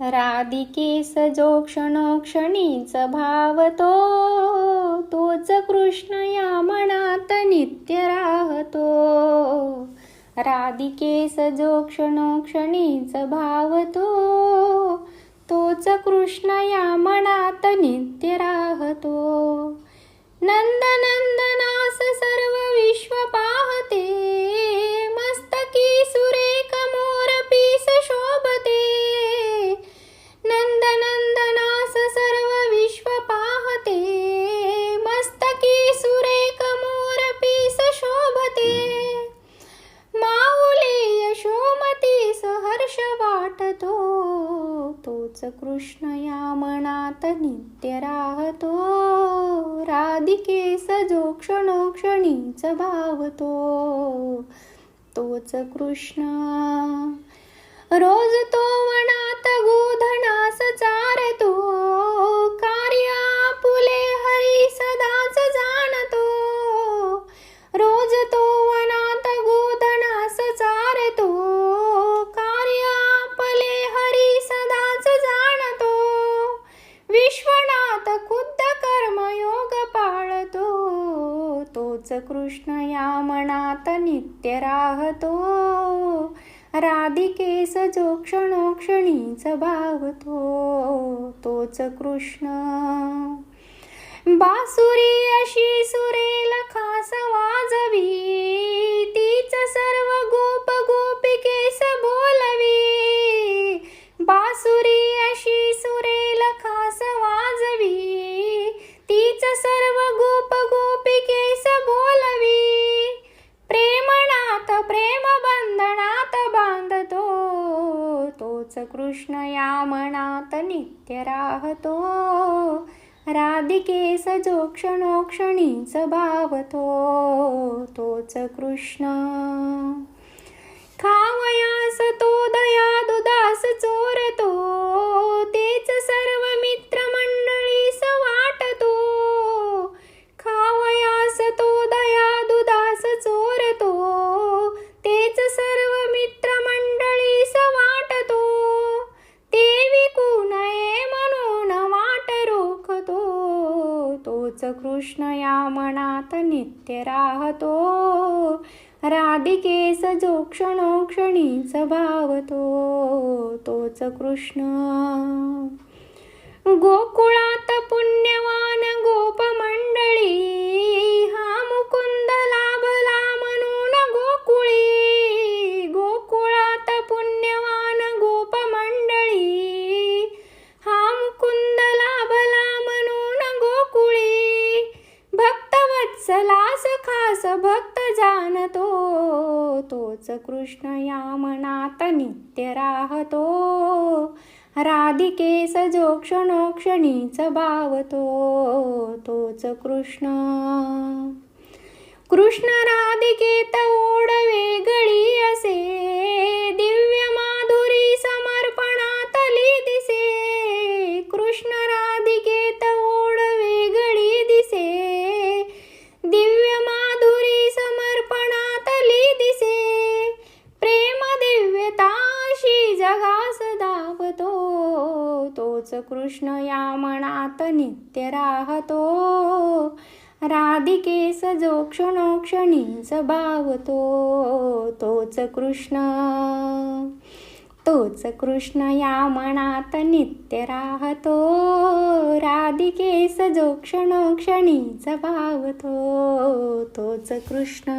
राधिकेस जो क्षणोक्षणीच भावतो तोच कृष्ण या मनात नित्य राहतो. राधिकेस जो क्षणोक्षणीच भावतो तोच कृष्ण या मनात नित्य राहतो. नंद तोच कृष्ण या मनात नित्य राहतो. राधिकेस जो क्षणोक्षणीच भावतो. तोच कृष्ण. रोज तो तोच कृष्ण या मनात नित्य राहतो. राधिकेस जो क्षणोक्षणीच भावतो तोच कृष्ण. बासुरी अशी सुरेल खास वाजवी. तोच कृष्ण या मनात नित्य राहतो. राधिकेस जो क्षणोक्षणीच भावतो तोच कृष्ण. कृष्ण या मनात नित्य राहतो. राधिकेस जो क्षणोक्षणीच भावतो तोच कृष्ण. गोकुळात पुण्यवान गोप मंडळी खास भक्त जाणतो तोच कृष्ण या मनात नित्य राहतो. राधिकेस जो क्षणोक्षणीच भावतो. तोच कृष्ण. कृष्ण राधिकेत ओढ वेगळी असे. तोच कृष्ण या मनात नित्य राहतो. राधिकेस जो क्षणोक्षणी भावतो तोच कृष्ण. तोच कृष्ण या मनात नित्य राहतो. राधिकेस जो क्षणोक्षणी जबावतो तोच कृष्ण.